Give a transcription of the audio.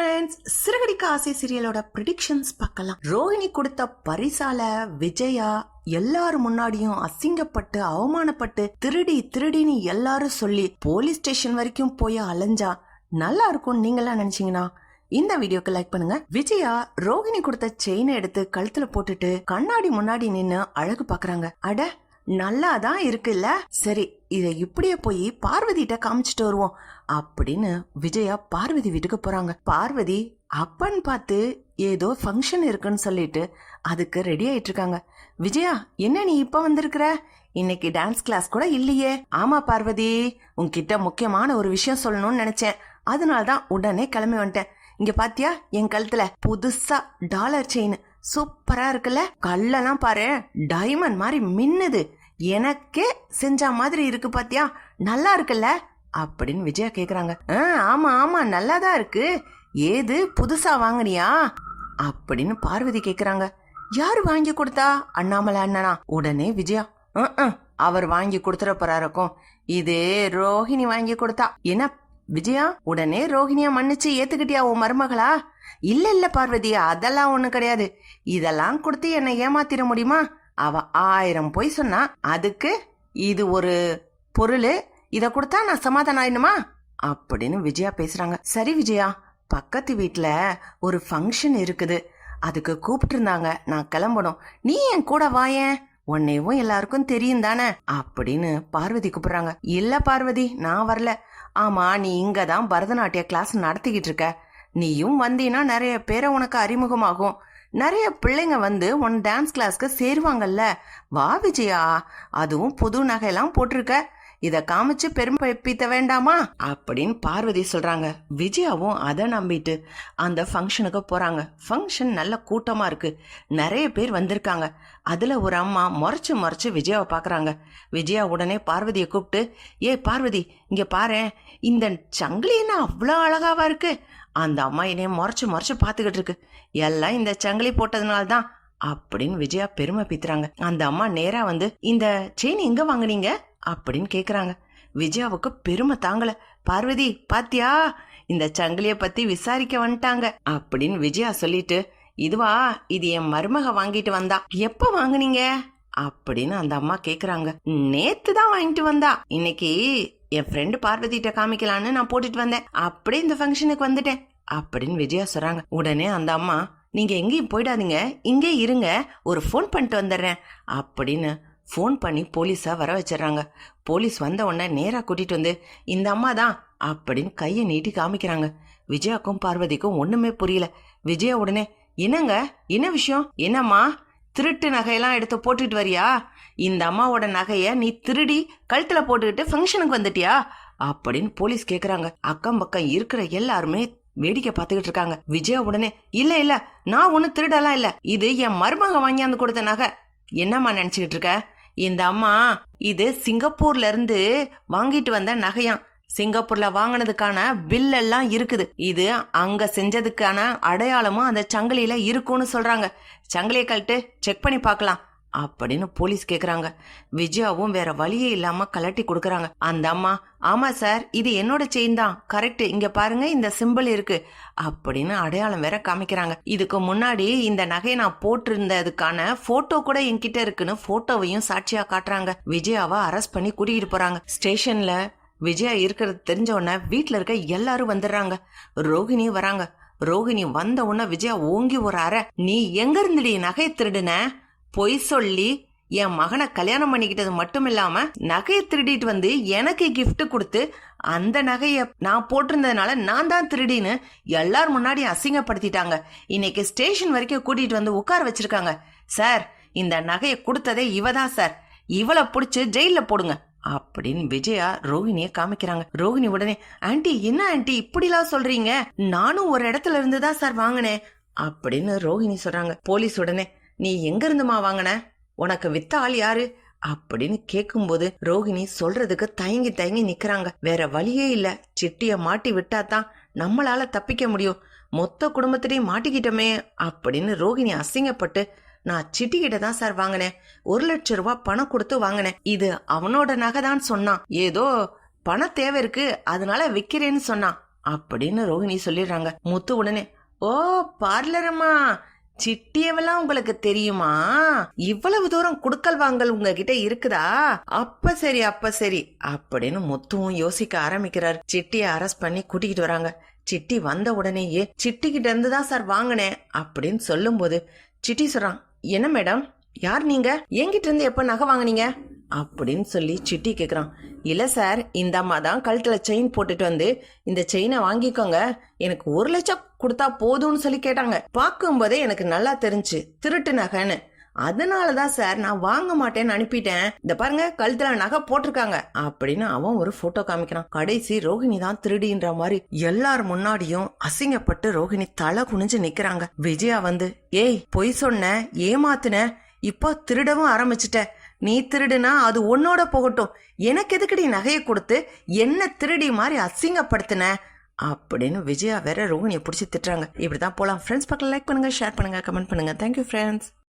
Friends Siragadikka ஆசை சீரியலோட predictions பார்க்கலாம். ரோஹிணி கொடுத்த பரிசால விஜயா எல்லாரும் முன்னாடியும் அசிங்கப்பட்டு அவமானப்பட்டு திருடி திருடின்னு எல்லாரும் சொல்லி போலீஸ் ஸ்டேஷன் வரைக்கும் போய் அலைஞ்சா நல்லா இருக்கும் நீங்களாம் நினைச்சீங்கன்னா இந்த வீடியோக்கு லைக் பண்ணுங்க. விஜயா ரோஹிணி கொடுத்த செயினை எடுத்து கழுத்துல போட்டுட்டு கண்ணாடி முன்னாடி நின்னு அழகு பாக்குறாங்க அட நல்லா தான் இருக்குல்ல? சரி இதை இப்படியே போய் பார்வதிட்ட காமிச்சிட்டு வருவோம் அப்படின்னு விஜயா பார்வதி வீட்டுக்கு போறாங்க. பார்வதி அப்பன்னு பார்த்து ஏதோ ஃபங்க்ஷன் இருக்குன்னு சொல்லிட்டு அதுக்கு ரெடி ஆயிட்டு இருக்காங்க விஜயா என்ன நீ இப்ப வந்திருக்கிற? இன்னைக்கு டான்ஸ் கிளாஸ் கூட இல்லையே. ஆமா பார்வதி உன்கிட்ட முக்கியமான ஒரு விஷயம் சொல்லணும்னு நினைச்சேன். அதனால தான் உடனே கிளம்பி வந்துட்டேன். இங்க பாத்தியா என் கழுத்துல புதுசா டாலர் செயின் சூப்பரா இருக்குல்ல? கல்லெல்லாம் பாரு டைமண்ட் மாதிரி மின்னுது. எனக்கே செஞ்ச மாதிரி இருக்கு பாத்தியா? நல்லா இருக்குல்ல? அப்படின்னு விஜயா கேக்குறாங்க. "ஆ, ஆமா ஆமா நல்லா தான் இருக்கு. ஏது புதுசா வாங்குனியா? அப்படின்னு பார்வதி கேக்குறாங்க. யாரு வாங்கி கொடுத்தா? அண்ணாமலை அண்ணனா? உடனே விஜயா. அவர் வாங்கி கொடுத்துற போறாருக்கும் இதே ரோஹிணி வாங்கி கொடுத்தா. என்ன விஜயா உடனே ரோஹிணியா மன்னிச்சு ஏத்துக்கிட்டியா உன் மருமகளா? இல்ல இல்ல பார்வதி அதெல்லாம் ஒண்ணு கிடையாது. இதெல்லாம் கொடுத்து என்னை ஏமாத்திர முடியுமா? அவ ஆயிரம் பொய் சொன்னா அதுக்கு இது ஒரு பொருள். இத கொடுத்தா நான் சமாதானம் ஆயிடுமா அப்படின்னு விஜயா பேசுறாங்க. சரி விஜயா பக்கத்து வீட்ல ஒரு ஃபங்க்ஷன் இருக்குது. அதுக்கு கூப்பிட்டு இருந்தாங்க. நான் கிளம்பணும். நீ என் கூட வாயேன் உன்னையும் எல்லாருக்கும் தெரியும் தானே? அப்படின்னு பார்வதி கூப்பிடுறாங்க. இல்ல பார்வதி நான் வரல. ஆமா நீ இங்க தான் பரதநாட்டிய கிளாஸ் நடத்திக்கிட்டு இருக்க. நீயும் வந்தீன்னா நிறைய பேரை உனக்கு அறிமுகமாகும். நிறைய பிள்ளைங்க வந்து உன் டான்ஸ் கிளாஸ்க்கு சேருவாங்கல்ல. வா விஜயா. அதுவும் புது நகையெல்லாம் போட்டிருக்க. இத காமிச்சு பெருமைப்பித்த வேண்டாமா? அப்படின்னு பார்வதி சொல்றாங்க. விஜயாவும் அதை நம்பிட்டு அந்த ஃபங்க்ஷனுக்கு போறாங்க. ஃபங்க்ஷன் நல்ல கூட்டமா இருக்கு. நிறைய பேர் வந்திருக்காங்க. அதுல ஒரு அம்மா முறைச்சு முறைச்சு விஜயாவை பாக்குறாங்க. விஜயா உடனே பார்வதியை கூப்பிட்டு ஏய் பார்வதி இங்க பாரேன். இந்த சங்கிலி என்ன அவ்வளோ அழகாவா இருக்கு? அந்த அம்மா என்னைய முறைச்சு முறைச்சு பார்த்துக்கிட்டு இருக்கு. எல்லாம் இந்த சங்கிலி போட்டதுனால தான் அப்படின்னு விஜயா பெருமை பித்துறாங்க. அந்த அம்மா நேரா வந்து இந்த செயின் எங்க வாங்குனீங்க? அப்படின்னு கேக்குறாங்க. விஜயாவுக்கு பெருமை தாங்கல. பார்வதி பாத்தியா? இந்த சங்கிலிய பத்தி விசாரிக்க வந்துட்டாங்க. அப்படின்னு விஜயா சொல்லிட்டு இதுவா? இது என் மருமக வாங்கிட்டு வந்தா. எப்ப வாங்குனீங்க? அப்படின்னு அந்த அம்மா கேக்குறாங்க. நேத்து தான் வாங்கிட்டு வந்தா. இன்னைக்கு என் ஃப்ரெண்டு பார்வதிட்ட காமிக்கலான்னு நான் போட்டுட்டு வந்தேன். அப்படியே இந்த ஃபங்க்ஷனுக்கு வந்துட்டேன். அப்படின்னு விஜயா சொல்றாங்க. உடனே அந்த அம்மா நீங்க எங்கேயும் போயிடாதீங்க. இங்கே இருங்க. ஒரு ஃபோன் பண்ணிட்டு வந்துடுறேன். அப்படின்னு ஃபோன் பண்ணி போலீஸை வர வச்சிடுறாங்க. போலீஸ் வந்த உடனே நேராக கூட்டிட்டு வந்து இந்த அம்மா தான். அப்படின்னு கையை நீட்டி காமிக்கிறாங்க. விஜயாக்கும் பார்வதிக்கும் ஒண்ணுமே புரியல. விஜயா உடனே என்னங்க? என்ன விஷயம்? என்னம்மா? திருட்டு நகையெல்லாம் எடுத்து போட்டுட்டு வரியா? இந்த அம்மாவோட நகையை நீ திருடி கழுத்துல போட்டுக்கிட்டு ஃபங்க்ஷனுக்கு வந்துட்டியா? அப்படின்னு போலீஸ் கேக்குறாங்க. அக்கம் பக்கம் இருக்கிற எல்லாருமே வேடிக்கை பார்த்துக்கிட்டு இருக்காங்க. விஜயா உடனே இல்ல இல்ல நான் ஒன்றும் திருடலாம் இல்ல. இது என் மருமக வாங்கியாந்து கொடுத்த நகை. என்னம்மா நினைச்சுக்கிட்டு இருக்க? இந்த அம்மா இது சிங்கப்பூர்ல இருந்து வாங்கிட்டு வந்த நகையாம். சிங்கப்பூர்ல வாங்கினதுக்கான பில் எல்லாம் இருக்குது. இது அங்க செஞ்சதுக்கான அடையாளமும் அந்த சங்கிலியில இருக்கும்னு சொல்றாங்க. சங்கிலியை கழட்டு செக் பண்ணி பார்க்கலாம் அப்படின்னு போலீஸ் கேக்குறாங்க. விஜயாவும் வேற வழியே இல்லாம கலட்டி கொடுக்கறாங்க. அந்த அம்மா ஆமா சார் இது என்னோட செயின் தான். கரெக்ட் இங்க பாருங்க இந்த சிம்பிள் இருக்கு. அப்படின்னு அடையாளம் வேற காமிக்கிறாங்க. இதுக்கு முன்னாடி இந்த நகையை நான் போட்டிருந்ததுக்கான போட்டோ கூட என்கிட்ட இருக்குன்னு போட்டோவையும் சாட்சியா காட்டுறாங்க. விஜயாவை அரெஸ்ட் பண்ணி கூட்டிகிட்டு போறாங்க. ஸ்டேஷன்ல விஜயா இருக்கிறது தெரிஞ்ச உடனே வீட்டில் இருக்க எல்லாரும் வந்துடுறாங்க. ரோகிணி வராங்க. ரோகிணி வந்த உடனே விஜயா ஓங்கி ஒரு அறை. நீ எங்க இருந்துடி நகையை திருடுன? பொய் சொல்லி என் மகனை கல்யாணம் பண்ணிக்கிட்டது மட்டும் இல்லாம நகையை திருடிட்டு வந்து எனக்கு கிஃப்ட் கொடுத்து அந்த நகையை நான் போட்டிருந்ததுனால நான் தான் திருடின்னு எல்லார் முன்னாடி அசிங்கப்படுத்திட்டாங்க. இன்னைக்கு ஸ்டேஷன் வரைக்கும் கூட்டிட்டு வந்து உட்கார வச்சிருக்காங்க. சார் இந்த நகையை கொடுத்ததே இவ தான் சார். இவளை பிடிச்சி ஜெயிலில் போடுங்க. அப்படின்னு விஜயா ரோஹிணிய காமிக்கிறாங்க. ரோஹிணி உடனே ஆன்டி என்ன ஆன்ட்டி இப்படிலாம் சொல்றீங்க? நானும் ஒரு இடத்துல இருந்து தான் சார் வாங்கினேன். அப்படின்னு ரோஹிணி சொல்றாங்க. போலீஸ் உடனே நீ எங்க இருந்துமா வாங்கின? உனக்கு வித்த ஆள் யாரு? அப்படின்னு கேக்கும்போது ரோஹிணி சொல்றதுக்கு தயங்கி தயங்கி நிக்கிறாங்க. வேற வழியே இல்ல. சிட்டிய மாட்டி விட்டாதான் நம்மளால தப்பிக்க முடியும். மொத்த குடும்பத்திலையும் மாட்டிக்கிட்டோமே அப்படின்னு ரோஹிணி அசிங்கப்பட்டு நான் சிட்டிகிட்ட தான் சார் வாங்கினேன். ஒரு லட்சம் ரூபா பணம் கொடுத்து வாங்கினேன். இது அவனோட நகை தான் சொன்னான். ஏதோ பண தேவை இருக்கு அதனால விக்கிறேன்னு சொன்னான். அப்படின்னு ரோஹிணி சொல்லிடுறாங்க. முத்து உடனே ஓ பார்லரம்மா சிட்டியவெல்லாம் உங்களுக்கு தெரியுமா? இவ்வளவு தூரம் குடுக்கல் வாங்கல் உங்ககிட்ட இருக்குதா? அப்ப சரி அப்ப சரி அப்படின்னு முத்துவும் யோசிக்க ஆரம்பிக்கிறார். சிட்டியை அரெஸ்ட் பண்ணி கூட்டிகிட்டு வராங்க. சிட்டி வந்த உடனேயே சிட்டி கிட்ட இருந்து தான் சார் வாங்கினேன் அப்படின்னு சொல்லும்போது சிட்டி சொல்றான் என்ன மேடம்? யார் நீங்க? என்கிட்ட இருந்து எப்ப நகை வாங்குனீங்க? அப்படின்னு சொல்லி சிட்டி கேக்குறான். இல்ல சார் இந்த அம்மா தான் கழுத்துல செயின் போட்டுட்டு வந்து இந்த செயினை வாங்கிக்கோங்க. எனக்கு ஒரு லட்சம் கொடுத்தா போதும்னு சொல்லி கேட்டாங்க. பார்க்கும்போதே எனக்கு நல்லா தெரிஞ்சு திருட்டு நகைன்னு. அதனால தான் சார் நான் வாங்க மாட்டேன்னு அனுப்பிட்டேன். இந்த பாருங்க கழுத்துல நகை போட்டிருக்காங்க. அப்படின்னு அவன் ஒரு போட்டோ காமிக்கிறான். கடைசி ரோஹிணி தான் திருடின்ற மாதிரி எல்லார் முன்னாடியும் அசிங்கப்பட்டு ரோஹிணி தலை குனிஞ்சு நிக்கிறாங்க. விஜயா வந்து ஏய் பொய் சொன்ன ஏமாத்துன இப்போ திருடவும் ஆரம்பிச்சிட்ட. நீ திருடுனா அது உன்னோட போகட்டும். எனக்கு எதுக்குடி நகையை கொடுத்து என்ன திருடி மாதிரி அசிங்கப்படுத்தின? அப்படின்னு விஜயா வேற ரோஹிணியை பிடிச்சி திட்டுறாங்க. இப்படிதான் போலாம். ஃப்ரெண்ட்ஸ் பக்கம் லைக் பண்ணுங்க ஷேர் பண்ணுங்க கமெண்ட் பண்ணுங்க. Thank you friends